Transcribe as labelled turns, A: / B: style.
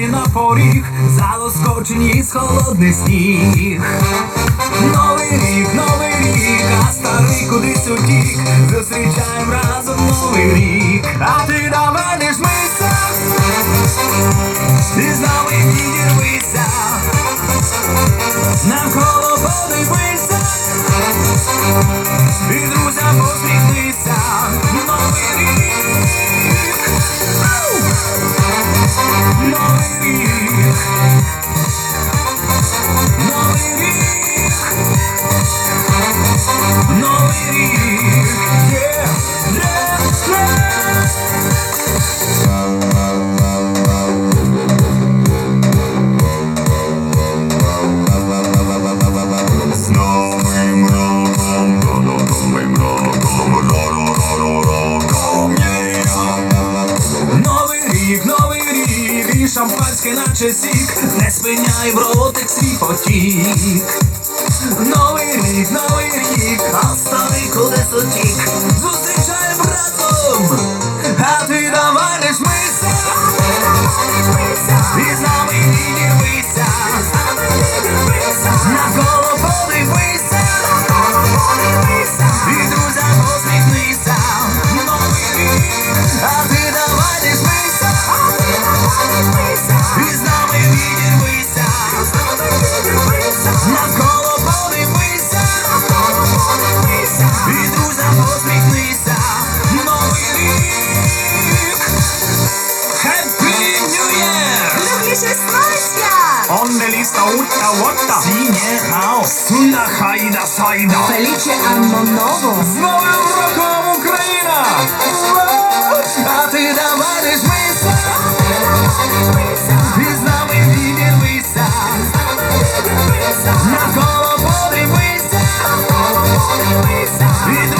A: чекає на поріг, залоскочені з холодний сніг. Новий рік, новий рік, а старий кудись утік. Зустрічаєм разом новий рік. А ти до мене жмися, ти з нами підірвися, навколо подивися, і друзям посміхнися. Шампанське наче сік, не спиняй в ротик свій потік. Новий рік, новий рік, а старий Sonnenlichter unter Water. Sieh mir raus, Sunachina Saida. Felice Anno Novo. С Новым роком, Украина! А ты давай резвися, і з нами відірвися. Навколо подивися, відвися.